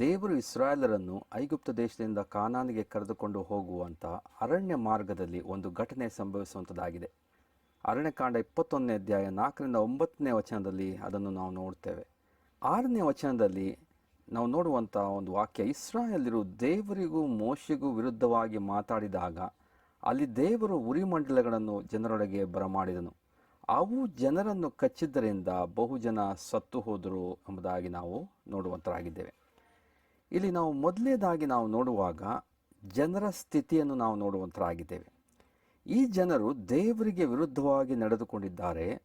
ದೇವರು ಇಸ್ರಾಯೇಲರನ್ನು ಐಗುಪ್ತ ದೇಶದಿಂದ ಕಾನಾನಿಗೆ ಕರೆದುಕೊಂಡು ಹೋಗುವಂಥ ಅರಣ್ಯ ಮಾರ್ಗದಲ್ಲಿ ಒಂದು ಘಟನೆ ಸಂಭವಿಸುವಂಥದ್ದಾಗಿದೆ. ಅರಣ್ಯಕಾಂಡ ಇಪ್ಪತ್ತೊಂದನೇ ಅಧ್ಯಾಯ ನಾಲ್ಕರಿಂದ ಒಂಬತ್ತನೇ ವಚನದಲ್ಲಿ ಅದನ್ನು ನಾವು ನೋಡ್ತೇವೆ. ಆರನೇ ವಚನದಲ್ಲಿ ನಾವು ನೋಡುವಂಥ ಒಂದು ವಾಕ್ಯ ಇಸ್ರಾಯೇಲರು ದೇವರಿಗೂ ಮೋಶಿಗೂ ವಿರುದ್ಧವಾಗಿ ಮಾತಾಡಿದಾಗ ಅಲ್ಲಿ ದೇವರು ಉರಿಮಂಡಲಗಳನ್ನು ಜನರೊಳಗೆ ಬರಮಾಡಿದನು. ಅವು ಜನರನ್ನು ಕಚ್ಚಿದ್ದರಿಂದ ಬಹುಜನ ಸತ್ತು ಹೋದರು ಎಂಬುದಾಗಿ ನಾವು ನೋಡುವಂತರಾಗಿದ್ದೇವೆ. ಇಲ್ಲಿ ನಾವು ಮೊದಲನೇದಾಗಿ ನಾವು ನೋಡುವಾಗ ಜನರ ಸ್ಥಿತಿಯನ್ನು ನಾವು ನೋಡುವಂತರಾಗಿದ್ದೇವೆ. ಈ ಜನರು ದೇವರಿಗೆ ವಿರುದ್ಧವಾಗಿ ನಡೆದುಕೊಂಡಿದ್ದಾರೆ.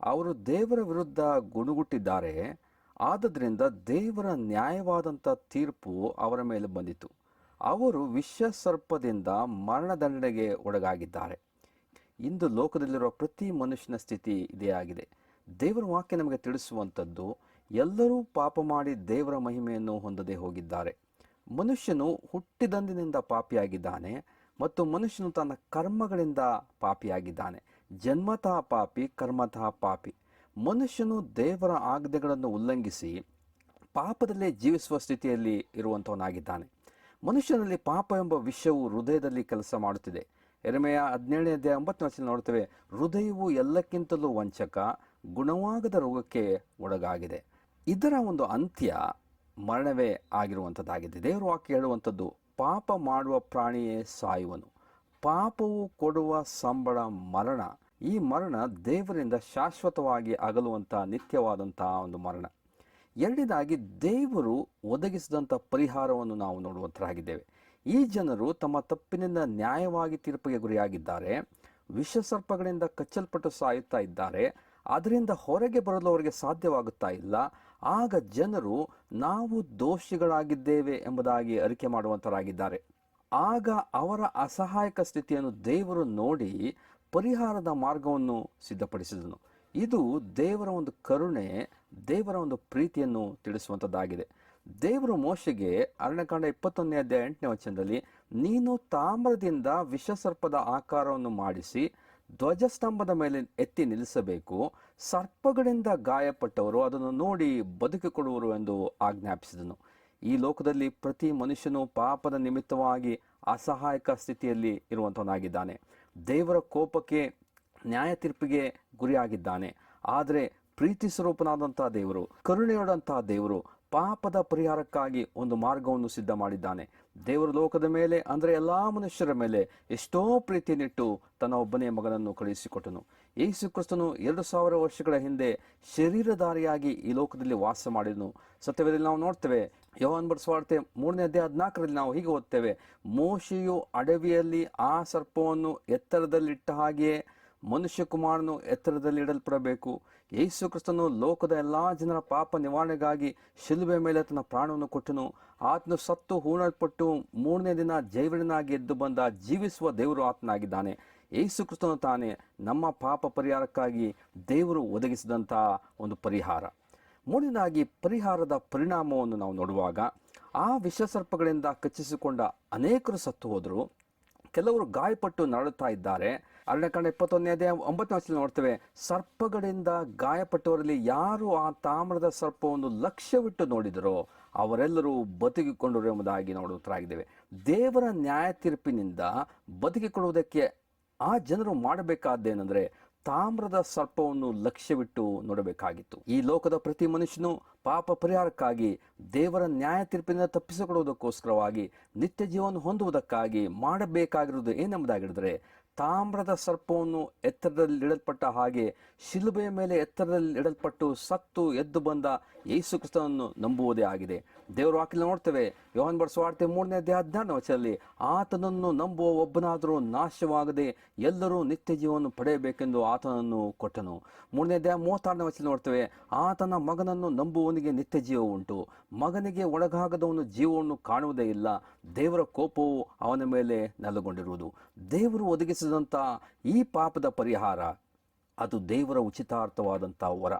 ಅವರು ದೇವರ ವಿರುದ್ಧ ಗುಣಗುಟ್ಟಿದ್ದಾರೆ. ಆದ್ದರಿಂದ ದೇವರ ನ್ಯಾಯವಾದಂಥ ತೀರ್ಪು ಅವರ ಮೇಲೆ ಬಂದಿತು ಅವರು ವಿಶ್ವಸರ್ಪದಿಂದ ಮರಣದಂಡನೆಗೆ ಒಳಗಾಗಿದ್ದಾರೆ. ಇಂದು ಲೋಕದಲ್ಲಿರುವ ಪ್ರತಿ ಮನುಷ್ಯನ ಸ್ಥಿತಿ ಇದೇ ಆಗಿದೆ. ದೇವರ ವಾಕ್ಯ ನಮಗೆ ತಿಳಿಸುವಂಥದ್ದು ಎಲ್ಲರೂ ಪಾಪ ಮಾಡಿ ದೇವರ ಮಹಿಮೆಯನ್ನು ಹೊಂದದೆ ಹೋಗಿದ್ದಾರೆ. ಮನುಷ್ಯನು ಹುಟ್ಟಿದಂದಿನಿಂದ ಪಾಪಿಯಾಗಿದ್ದಾನೆ ಮತ್ತು ಮನುಷ್ಯನು ತನ್ನ ಕರ್ಮಗಳಿಂದ ಪಾಪಿಯಾಗಿದ್ದಾನೆ. ಜನ್ಮತಃ ಪಾಪಿ, ಕರ್ಮತಃ ಪಾಪಿ. ಮನುಷ್ಯನು ದೇವರ ಆಜ್ಞೆಗಳನ್ನು ಉಲ್ಲಂಘಿಸಿ ಪಾಪದಲ್ಲೇ ಜೀವಿಸುವ ಸ್ಥಿತಿಯಲ್ಲಿ ಇರುವಂಥವನಾಗಿದ್ದಾನೆ. ಮನುಷ್ಯನಲ್ಲಿ ಪಾಪ ಎಂಬ ವಿಷಯವು ಹೃದಯದಲ್ಲಿ ಕೆಲಸ ಮಾಡುತ್ತಿದೆ. ಎರಮೆಯ ಹದಿನೇಳನೇ ಅಧ್ಯಾಯ ಒಂಬತ್ತು ವರ್ಷ ನೋಡ್ತೇವೆ ಹೃದಯವು ಎಲ್ಲಕ್ಕಿಂತಲೂ ವಂಚಕ, ಗುಣವಾಗದ ರೋಗಕ್ಕೆ ಒಳಗಾಗಿದೆ. ಇದರ ಒಂದು ಅಂತ್ಯ ಮರಣವೇ ಆಗಿರುವಂಥದ್ದಾಗಿದೆ. ದೇವರು ವಾಕ್ಯ ಹೇಳುವಂಥದ್ದು, ಪಾಪ ಮಾಡುವ ಪ್ರಾಣಿಯೇ ಸಾಯುವನು. ಪಾಪವು ಕೊಡುವ ಸಂಬಳ ಮರಣ. ಈ ಮರಣ ದೇವರಿಂದ ಶಾಶ್ವತವಾಗಿ ಅಗಲುವಂಥ ನಿತ್ಯವಾದಂಥ ಒಂದು ಮರಣ. ಎರಡನೇದಾಗಿ ದೇವರು ಒದಗಿಸಿದಂಥ ಪರಿಹಾರವನ್ನು ನಾವು ನೋಡುವಂತರಾಗಿದ್ದೇವೆ. ಈ ಜನರು ತಮ್ಮ ತಪ್ಪಿನಿಂದ ನ್ಯಾಯವಾಗಿ ತೀರ್ಪಿಗೆ ಗುರಿಯಾಗಿದ್ದಾರೆ. ವಿಷಸರ್ಪಗಳಿಂದ ಕಚ್ಚಲ್ಪಟ್ಟು ಸಾಯುತ್ತಾ ಇದ್ದಾರೆ. ಅದರಿಂದ ಹೊರಗೆ ಬರಲು ಅವರಿಗೆ ಸಾಧ್ಯವಾಗುತ್ತಾ ಇಲ್ಲ. ಆಗ ಜನರು ನಾವು ದೋಷಿಗಳಾಗಿದ್ದೇವೆ ಎಂಬುದಾಗಿ ಅರಿಕೆ ಮಾಡುವಂತರಾಗಿದ್ದಾರೆ. ಆಗ ಅವರ ಅಸಹಾಯಕ ಸ್ಥಿತಿಯನ್ನು ದೇವರು ನೋಡಿ ಪರಿಹಾರದ ಮಾರ್ಗವನ್ನು ಸಿದ್ಧಪಡಿಸಿದನು. ಇದು ದೇವರ ಒಂದು ಕರುಣೆ, ದೇವರ ಒಂದು ಪ್ರೀತಿಯನ್ನು ತಿಳಿಸುವಂಥದ್ದಾಗಿದೆ ದೇವರು ಮೋಶೆಗೆ ಅರಣ್ಯಕಾಂಡ ಇಪ್ಪತ್ತೊಂದನೇ ಅಧ್ಯಾಯ ಎಂಟನೇ ವಚನದಲ್ಲಿ, ನೀನು ತಾಮ್ರದಿಂದ ವಿಷಸರ್ಪದ ಆಕಾರವನ್ನು ಮಾಡಿಸಿ ಧ್ವಜಸ್ತಂಭದ ಮೇಲೆ ಎತ್ತಿ ನಿಲ್ಲಿಸಬೇಕು. ಸರ್ಪಗಳಿಂದ ಗಾಯಪಟ್ಟವರು ಅದನ್ನು ನೋಡಿ ಬದುಕಿಕೊಡುವರು ಎಂದು ಆಜ್ಞಾಪಿಸಿದನು. ಈ ಲೋಕದಲ್ಲಿ ಪ್ರತಿ ಮನುಷ್ಯನು ಪಾಪದ ನಿಮಿತ್ತವಾಗಿ ಅಸಹಾಯಕ ಸ್ಥಿತಿಯಲ್ಲಿ ಇರುವಂಥವನಾಗಿದ್ದಾನೆ ದೇವರ ಕೋಪಕ್ಕೆ ನ್ಯಾಯ ತೀರ್ಪಿಗೆ ಗುರಿಯಾಗಿದ್ದಾನೆ. ಆದರೆ ಪ್ರೀತಿ ಸ್ವರೂಪನಾದಂಥ ದೇವರು, ಕರುಣೆಯೊಡಂತಹ ದೇವರು ಪಾಪದ ಪರಿಹಾರಕ್ಕಾಗಿ ಒಂದು ಮಾರ್ಗವನ್ನು ಸಿದ್ಧ ಮಾಡಿದ್ದಾನೆ. ದೇವರ ಲೋಕದ ಮೇಲೆ, ಅಂದರೆ ಎಲ್ಲ ಮನುಷ್ಯರ ಮೇಲೆ ಎಷ್ಟೋ ಪ್ರೀತಿಯನ್ನಿಟ್ಟು ತನ್ನ ಒಬ್ಬನೇ ಮಗನನ್ನು ಕಳುಹಿಸಿಕೊಟ್ಟನು. ಯೇಸು ಕ್ರಿಸ್ತನು ಎರಡು ಸಾವಿರ ವರ್ಷಗಳ ಹಿಂದೆ ಶರೀರಧಾರಿಯಾಗಿ ಈ ಲೋಕದಲ್ಲಿ ವಾಸ ಮಾಡಿದನು. ಸತ್ಯವೇದಲ್ಲಿ ನಾವು ನೋಡ್ತೇವೆ, ಯೋಹಾನ್ ಬಡಿಸುವಾರ್ತೆ ಮೂರನೇ ಅಧ್ಯಾಯ ಹದಿನಾಲ್ಕರಲ್ಲಿ ನಾವು ಹೀಗೆ ಓದ್ತೇವೆ, ಮೋಶೆಯು ಅಡವಿಯಲ್ಲಿ ಆ ಸರ್ಪವನ್ನು ಎತ್ತರದಲ್ಲಿಟ್ಟ ಹಾಗೆಯೇ ಮನುಷ್ಯ ಕುಮಾರನು ಎತ್ತರದಲ್ಲಿ ಇಡಲ್ಪಡಬೇಕು. ಯೇಸು ಕ್ರಿಸ್ತನು ಲೋಕದ ಎಲ್ಲಾ ಜನರ ಪಾಪ ನಿವಾರಣೆಗಾಗಿ ಶಿಲುಬೆ ಮೇಲೆ ತನ್ನ ಪ್ರಾಣವನ್ನು ಕೊಟ್ಟನು. ಆತನು ಸತ್ತು ಹೂಣಲ್ಪಟ್ಟು ಮೂರನೇ ದಿನ ಜೈವನಾಗಿ ಎದ್ದು ಬಂದ ಜೀವಿಸುವ ದೇವರು ಆತನಾಗಿದ್ದಾನೆ. ಯೇಸು ತಾನೇ ನಮ್ಮ ಪಾಪ ಪರಿಹಾರಕ್ಕಾಗಿ ದೇವರು ಒದಗಿಸಿದಂತಹ ಒಂದು ಪರಿಹಾರ. ಮೂರನೇದಾಗಿ ಪರಿಹಾರದ ಪರಿಣಾಮವನ್ನು ನಾವು ನೋಡುವಾಗ ಆ ವಿಷಸರ್ಪಗಳಿಂದ ಕಚ್ಚಿಸಿಕೊಂಡ ಅನೇಕರು ಸತ್ತು ಹೋದರು. ಕೆಲವರು ಗಾಯಪಟ್ಟು ನರಳುತ್ತಾ ಇದ್ದಾರೆ. ಅರಣ್ಯಕಾಂಡ ಇಪ್ಪತ್ತೊಂದನೇ ಅದೇ ಒಂಬತ್ತನೇ ವರ್ಷದಲ್ಲಿ ನೋಡ್ತೇವೆ. ಸರ್ಪಗಳಿಂದ ಗಾಯಪಟ್ಟವರಲ್ಲಿ ಯಾರು ಆ ತಾಮ್ರದ ಸರ್ಪವನ್ನು ಲಕ್ಷ್ಯವಿಟ್ಟು ನೋಡಿದರೋ ಅವರೆಲ್ಲರೂ ಬದುಕಿಕೊಂಡರು ಎಂಬುದಾಗಿ ನೋಡುತ್ತರಾಗಿದ್ದೇವೆ. ದೇವರ ನ್ಯಾಯ ತೀರ್ಪಿನಿಂದ ಬದುಕಿಕೊಳ್ಳುವುದಕ್ಕೆ ಆ ಜನರು ಮಾಡಬೇಕಾದ್ದೇನೆಂದರೆ ತಾಮ್ರದ ಸರ್ಪವನ್ನು ಲಕ್ಷ್ಯವಿಟ್ಟು ನೋಡಬೇಕಾಗಿತ್ತು. ಈ ಲೋಕದ ಪ್ರತಿ ಮನುಷ್ಯನು ಪಾಪ ಪರಿಹಾರಕ್ಕಾಗಿ ದೇವರ ನ್ಯಾಯ ತೀರ್ಪಿನಿಂದ ತಪ್ಪಿಸಿಕೊಳ್ಳುವುದಕ್ಕೋಸ್ಕರವಾಗಿ ನಿತ್ಯ ಜೀವನ ಹೊಂದುವುದಕ್ಕಾಗಿ ಮಾಡಬೇಕಾಗಿರುವುದು ಏನೆಂಬುದಾಗಿಡಿದ್ರೆ ತಾಮ್ರದ ಸರ್ಪವನ್ನು ಎತ್ತರದಲ್ಲಿ ಇಡಲ್ಪಟ್ಟ ಹಾಗೆ ಶಿಲುಬೆಯ ಮೇಲೆ ಎತ್ತರದಲ್ಲಿ ಇಡಲ್ಪಟ್ಟು ಸತ್ತು ಎದ್ದು ಬಂದ ಯೇಸು ಕ್ರಿಸ್ತನನ್ನು ನಂಬುವುದೇ ಆಗಿದೆ. ದೇವರ ವಾಕ್ಯ ನೋಡ್ತೇವೆ, ಯೋಹನ್ ಬಡಿಸುವಾರ್ತೆ ಮೂರನೇ ಅಧ್ಯಾಯ ಹದಿನಾರನೇ ವಚನದಲ್ಲಿ, ಆತನನ್ನು ನಂಬುವ ಒಬ್ಬನಾದರೂ ನಾಶವಾಗದೆ ಎಲ್ಲರೂ ನಿತ್ಯ ಜೀವವನ್ನು ಪಡೆಯಬೇಕೆಂದು ಆತನನ್ನು ಕೊಟ್ಟನು. ಮೂರನೇ ಅಧ್ಯಾಯ ಮೂವತ್ತಾರನೇ ವಚನ ನೋಡ್ತೇವೆ, ಆತನ ಮಗನನ್ನು ನಂಬುವವನಿಗೆ ನಿತ್ಯ ಜೀವ ಉಂಟು. ಮಗನಿಗೆ ಒಳಗಾಗದವನು ಜೀವವನ್ನು ಕಾಣುವುದೇ ಇಲ್ಲ. ದೇವರ ಕೋಪವು ಅವನ ಮೇಲೆ ನೆಲೆಗೊಂಡಿರುವುದು. ದೇವರು ಒದಗಿಸಿದಂಥ ಈ ಪಾಪದ ಪರಿಹಾರ, ಅದು ದೇವರ ಉಚಿತಾರ್ಥವಾದಂಥ ವರ.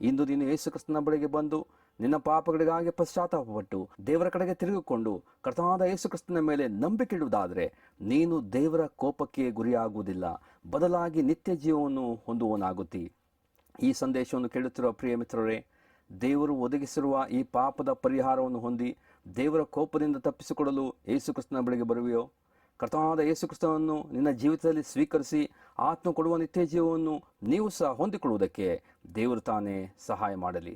ಇಂದು ನೀನು ಯೇಸುಕ್ರಿಸ್ತನ ಬಳಿಗೆ ಬಂದು ನಿನ್ನ ಪಾಪಗಳಿಗಾಗಿ ಪಶ್ಚಾತ್ತಾಪಪಟ್ಟು ದೇವರ ಕಡೆಗೆ ತಿರುಗಿಕೊಂಡು ಕರ್ತನಾದ ಯೇಸುಕ್ರಿಸ್ತನ ಮೇಲೆ ನಂಬಿಕೆ ಇಡುವುದಾದರೆ ನೀನು ದೇವರ ಕೋಪಕ್ಕೆ ಗುರಿಯಾಗುವುದಿಲ್ಲ. ಬದಲಾಗಿ ನಿತ್ಯ ಜೀವವನ್ನು ಹೊಂದುವನಾಗುತ್ತಿ ಈ ಸಂದೇಶವನ್ನು ಕೇಳುತ್ತಿರುವ ಪ್ರಿಯ ಮಿತ್ರರೇ, ದೇವರು ಒದಗಿಸಿರುವ ಈ ಪಾಪದ ಪರಿಹಾರವನ್ನು ಹೊಂದಿ ದೇವರ ಕೋಪದಿಂದ ತಪ್ಪಿಸಿಕೊಡಲು ಯೇಸುಕ್ರಿಸ್ತನ ಬಳಿಗೆ ಬರುವೆಯೋ? ಕರ್ತನಾದ ಯೇಸುಕ್ರಿಸ್ತನನ್ನು ನಿನ್ನ ಜೀವಿತದಲ್ಲಿ ಸ್ವೀಕರಿಸಿ ಆತ್ಮ ಕೊಡುವ ನಿತ್ಯ ಜೀವವನ್ನು ನೀವು ಸಹ ಹೊಂದಿಕೊಳ್ಳುವುದಕ್ಕೆ ದೇವರು ತಾನೇ ಸಹಾಯ ಮಾಡಲಿ.